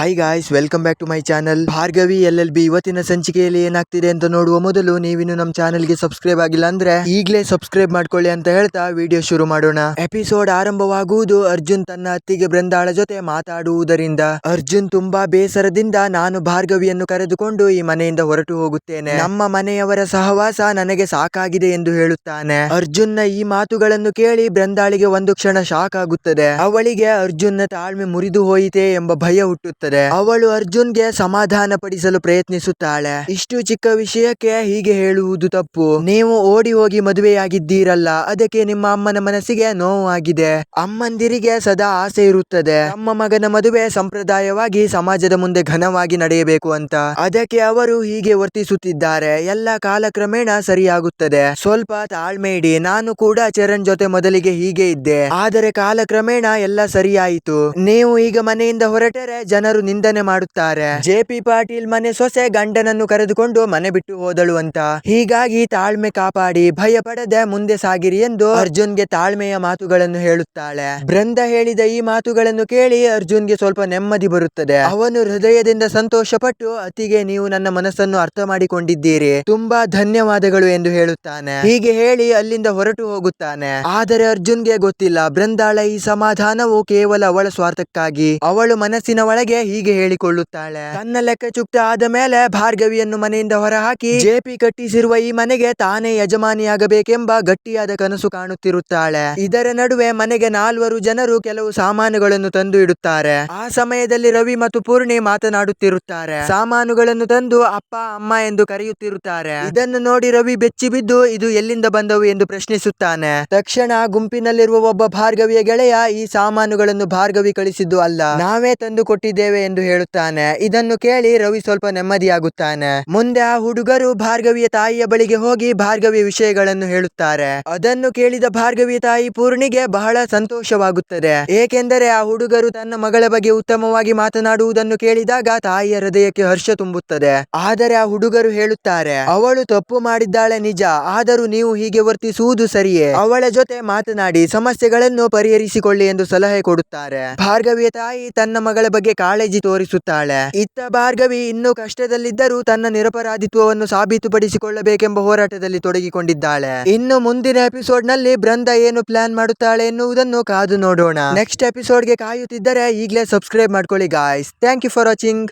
Hi guys welcome back to my channel Bhargavi L L B ಇವತ್ತಿನ ಸಂಚಿಕೆಯಲ್ಲಿ ಏನಾಗ್ತಿದೆ ಅಂತ ನೋಡುವ ಮೊದಲು ನೀವಿನ್ನು ನಮ್ಮ ಚಾನಲ್ಗೆ ಸಬ್ಸ್ಕ್ರೈಬ್ ಆಗಿಲ್ಲ ಅಂದ್ರೆ ಈಗಲೇ ಸಬ್ಸ್ಕ್ರೈಬ್ ಮಾಡ್ಕೊಳ್ಳಿ ಅಂತ ಹೇಳ್ತಾ ವಿಡಿಯೋ ಶುರು ಮಾಡೋಣ. ಎಪಿಸೋಡ್ ಆರಂಭವಾಗುವುದು ಅರ್ಜುನ್ ತನ್ನ ಅತ್ತಿಗೆ ಬೃಂದಾಳ ಜೊತೆ ಮಾತಾಡುವುದರಿಂದ. ಅರ್ಜುನ್ ತುಂಬಾ ಬೇಸರದಿಂದ ನಾನು ಭಾರ್ಗವಿಯನ್ನು ಕರೆದುಕೊಂಡು ಈ ಮನೆಯಿಂದ ಹೊರಟು ಹೋಗುತ್ತೇನೆ. ನಮ್ಮ ಮನೆಯವರ ಸಹವಾಸ ನನಗೆ ಸಾಕಾಗಿದೆ ಎಂದು ಹೇಳುತ್ತಾನೆ. ಅರ್ಜುನ್ನ ಈ ಮಾತುಗಳನ್ನು ಕೇಳಿ ಬೃಂದಾಳಿಗೆ ಒಂದು ಕ್ಷಣ ಶಾಕ್ ಆಗುತ್ತದೆ. ಅವಳಿಗೆ ಅರ್ಜುನ್ನ ತಾಳ್ಮೆ ಮುರಿದು ಹೋಯಿತೆ ಎಂಬ ಭಯ ಹುಟ್ಟುತ್ತದೆ. ಅವಳು ಅರ್ಜುನ್ಗೆ ಸಮಾಧಾನ ಪಡಿಸಲು ಪ್ರಯತ್ನಿಸುತ್ತಾಳೆ. ಇಷ್ಟು ಚಿಕ್ಕ ವಿಷಯಕ್ಕೆ ಹೀಗೆ ಹೇಳುವುದು ತಪ್ಪು. ನೀವು ಓಡಿ ಹೋಗಿ ಮದುವೆಯಾಗಿದ್ದೀರಲ್ಲ, ಅದಕ್ಕೆ ನಿಮ್ಮ ಅಮ್ಮನ ಮನಸ್ಸಿಗೆ ನೋವು ಆಗಿದೆ. ಅಮ್ಮಂದಿರಿಗೆ ಸದಾ ಆಸೆ ಇರುತ್ತದೆ. ನಮ್ಮ ಮಗನ ಮದುವೆ ಸಂಪ್ರದಾಯವಾಗಿ ಸಮಾಜದ ಮುಂದೆ ಘನವಾಗಿ ನಡೆಯಬೇಕು ಅಂತ. ಅದಕ್ಕೆ ಅವರು ಹೀಗೆ ವರ್ತಿಸುತ್ತಿದ್ದಾರೆ. ಎಲ್ಲ ಕಾಲಕ್ರಮೇಣ ಸರಿಯಾಗುತ್ತದೆ. ಸ್ವಲ್ಪ ತಾಳ್ಮೆ ನಾನು ಕೂಡ ಚರಣ್ ಜೊತೆ ಮೊದಲಿಗೆ ಹೀಗೆ ಇದ್ದೆ. ಆದರೆ ಕಾಲಕ್ರಮೇಣ ಎಲ್ಲ ಸರಿಯಾಯಿತು. ನೀವು ಈಗ ಮನೆಯಿಂದ ಹೊರಟರೆ ಜನರು ನಿಂದನೆ ಮಾಡುತ್ತಾರೆ. ಜೆ ಪಿ ಪಾಟೀಲ್ ಮನೆ ಸೊಸೆ ಗಂಡನನ್ನು ಕರೆದುಕೊಂಡು ಮನೆ ಬಿಟ್ಟು ಹೋದಳು ಅಂತ. ಹೀಗಾಗಿ ತಾಳ್ಮೆ ಕಾಪಾಡಿ ಭಯ ಪಡದೆ ಮುಂದೆ ಸಾಗಿರಿ ಎಂದು ಅರ್ಜುನ್ಗೆ ತಾಳ್ಮೆಯ ಮಾತುಗಳನ್ನು ಹೇಳುತ್ತಾಳೆ. ಬೃಂದ ಹೇಳಿದ ಈ ಮಾತುಗಳನ್ನು ಕೇಳಿ ಅರ್ಜುನ್ಗೆ ಸ್ವಲ್ಪ ನೆಮ್ಮದಿ ಬರುತ್ತದೆ. ಅವನು ಹೃದಯದಿಂದ ಸಂತೋಷಪಟ್ಟು ಅತಿಗೆ ನೀವು ನನ್ನ ಮನಸ್ಸನ್ನು ಅರ್ಥ ಮಾಡಿಕೊಂಡಿದ್ದೀರಿ. ತುಂಬಾ ಧನ್ಯವಾದಗಳು ಎಂದು ಹೇಳುತ್ತಾನೆ. ಹೀಗೆ ಹೇಳಿ ಅಲ್ಲಿಂದ ಹೊರಟು ಹೋಗುತ್ತಾನೆ. ಆದರೆ ಅರ್ಜುನ್ಗೆ ಗೊತ್ತಿಲ್ಲ, ಬೃಂದಾಳ ಈ ಸಮಾಧಾನವು ಕೇವಲ ಅವಳ ಸ್ವಾರ್ಥಕ್ಕಾಗಿ. ಅವಳು ಮನಸ್ಸಿನ ಒಳಗೆ ಹೀಗೆ ಹೇಳಿಕೊಳ್ಳುತ್ತಾಳೆ. ತನ್ನ ಲೆಕ್ಕ ಚುಕ್ತ ಆದ ಮೇಲೆ ಭಾರ್ಗವಿಯನ್ನು ಮನೆಯಿಂದ ಹೊರಹಾಕಿ ಜೆಪಿ ಕಟ್ಟಿಸಿರುವ ಈ ಮನೆಗೆ ತಾನೇ ಯಜಮಾನಿಯಾಗಬೇಕೆಂಬ ಗಟ್ಟಿಯಾದ ಕನಸು ಕಾಣುತ್ತಿರುತ್ತಾಳೆ. ಇದರ ನಡುವೆ ಮನೆಗೆ ನಾಲ್ವರು ಜನರು ಕೆಲವು ಸಾಮಾನುಗಳನ್ನು ತಂದು ಇಡುತ್ತಾರೆ. ಆ ಸಮಯದಲ್ಲಿ ರವಿ ಮತ್ತು ಪೂರ್ಣಿ ಮಾತನಾಡುತ್ತಿರುತ್ತಾರೆ. ಸಾಮಾನುಗಳನ್ನು ತಂದು ಅಪ್ಪ ಅಮ್ಮ ಎಂದು ಕರೆಯುತ್ತಿರುತ್ತಾರೆ. ಇದನ್ನು ನೋಡಿ ರವಿ ಬೆಚ್ಚಿ ಬಿದ್ದು ಇದು ಎಲ್ಲಿಂದ ಬಂದವು ಎಂದು ಪ್ರಶ್ನಿಸುತ್ತಾನೆ. ತಕ್ಷಣ ಗುಂಪಿನಲ್ಲಿರುವ ಒಬ್ಬ ಭಾರ್ಗವಿಯ ಗೆಳೆಯ ಈ ಸಾಮಾನುಗಳನ್ನು ಭಾರ್ಗವಿ ಕಳಿಸಿದ್ದು ಅಲ್ಲ. ನಾವೇ ತಂದು ಕೊಟ್ಟಿದ್ದೇವೆ ಎಂದು ಹೇಳುತ್ತಾನೆ. ಇದನ್ನು ಕೇಳಿ ರವಿ ಸ್ವಲ್ಪ ನೆಮ್ಮದಿಯಾಗುತ್ತಾನೆ. ಮುಂದೆ ಆ ಹುಡುಗರು ಭಾರ್ಗವಿಯ ತಾಯಿಯ ಬಳಿಗೆ ಹೋಗಿ ಭಾರ್ಗವಿ ವಿಷಯಗಳನ್ನು ಹೇಳುತ್ತಾರೆ. ಅದನ್ನು ಕೇಳಿದ ಭಾರ್ಗವಿಯ ತಾಯಿ ಪೂರ್ಣಿಗೆ ಬಹಳ ಸಂತೋಷವಾಗುತ್ತದೆ. ಏಕೆಂದರೆ ಆ ಹುಡುಗರು ತನ್ನ ಮಗಳ ಬಗ್ಗೆ ಉತ್ತಮವಾಗಿ ಮಾತನಾಡುವುದನ್ನು ಕೇಳಿದಾಗ ತಾಯಿಯ ಹೃದಯಕ್ಕೆ ಹರ್ಷ ತುಂಬುತ್ತದೆ. ಆದರೆ ಆ ಹುಡುಗರು ಹೇಳುತ್ತಾರೆ, ಅವಳು ತಪ್ಪು ಮಾಡಿದ್ದಾಳೆ ನಿಜ. ಆದರೂ ನೀವು ಹೀಗೆ ವರ್ತಿಸುವುದು ಸರಿಯೇ? ಅವಳ ಜೊತೆ ಮಾತನಾಡಿ, ಸಮಸ್ಯೆಗಳನ್ನು ಪರಿಹರಿಸಿಕೊಳ್ಳಿ ಎಂದು ಸಲಹೆ ಕೊಡುತ್ತಾರೆ. ಭಾರ್ಗವಿಯ ತಾಯಿ ತನ್ನ ಮಗಳ ಬಗ್ಗೆ ಕಾಳಜಿ ತೋರಿಸುತ್ತಾಳೆ. ಇತ್ತ ಭಾರ್ಗವಿ ಇನ್ನೂ ಕಷ್ಟದಲ್ಲಿದ್ದರೂ ತನ್ನ ನಿರಪರಾಧಿತ್ವವನ್ನು ಸಾಬೀತುಪಡಿಸಿಕೊಳ್ಳಬೇಕೆಂಬ ಹೋರಾಟದಲ್ಲಿ ತೊಡಗಿಕೊಂಡಿದ್ದಾಳೆ. ಇನ್ನು ಮುಂದಿನ ಎಪಿಸೋಡ್ನಲ್ಲಿ ಬೃಂದ ಏನು ಪ್ಲಾನ್ ಮಾಡುತ್ತಾಳೆ ಎನ್ನುವುದನ್ನು ಕಾದು ನೋಡೋಣ. ನೆಕ್ಸ್ಟ್ ಎಪಿಸೋಡ್ಗೆ ಕಾಯುತ್ತಿದ್ದರೆ ಈಗಲೇ ಸಬ್ಸ್ಕ್ರೈಬ್ ಮಾಡ್ಕೊಳ್ಳಿ guys thank you for watching